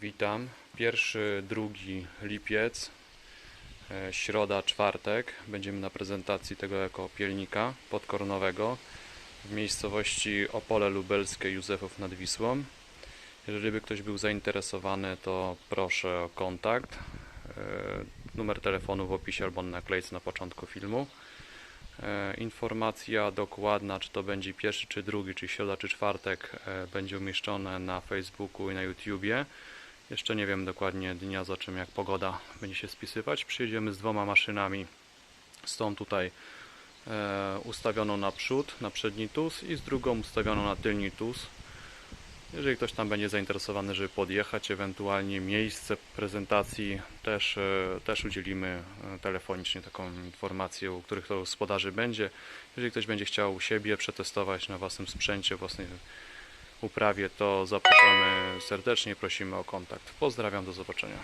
Witam. Pierwszy, drugi lipiec, e, środa, czwartek. Będziemy na prezentacji tego ekopielnika podkornowego w miejscowości Opole Lubelskie Józefów nad Wisłą. Jeżeli by ktoś był zainteresowany, to proszę o kontakt. E, Numer telefonu w opisie albo na naklejce na początku filmu. E, Informacja dokładna, czy to będzie pierwszy, czy drugi, czy środa, czy czwartek, będzie umieszczone na Facebooku i na YouTubie. Jeszcze nie wiem dokładnie dnia, za czym jak pogoda będzie się spisywać. Przyjedziemy z dwoma maszynami. Z tą tutaj e, ustawioną na przód, na przedni tus i z drugą ustawioną na tylni tus. Jeżeli ktoś tam będzie zainteresowany, żeby podjechać, ewentualnie miejsce prezentacji, też, e, też udzielimy e, telefonicznie taką informację, u których to gospodarzy będzie. Jeżeli ktoś będzie chciał siebie przetestować na własnym sprzęcie, własnej uprawie, to zapraszamy serdecznie, prosimy o kontakt. Pozdrawiam, do zobaczenia.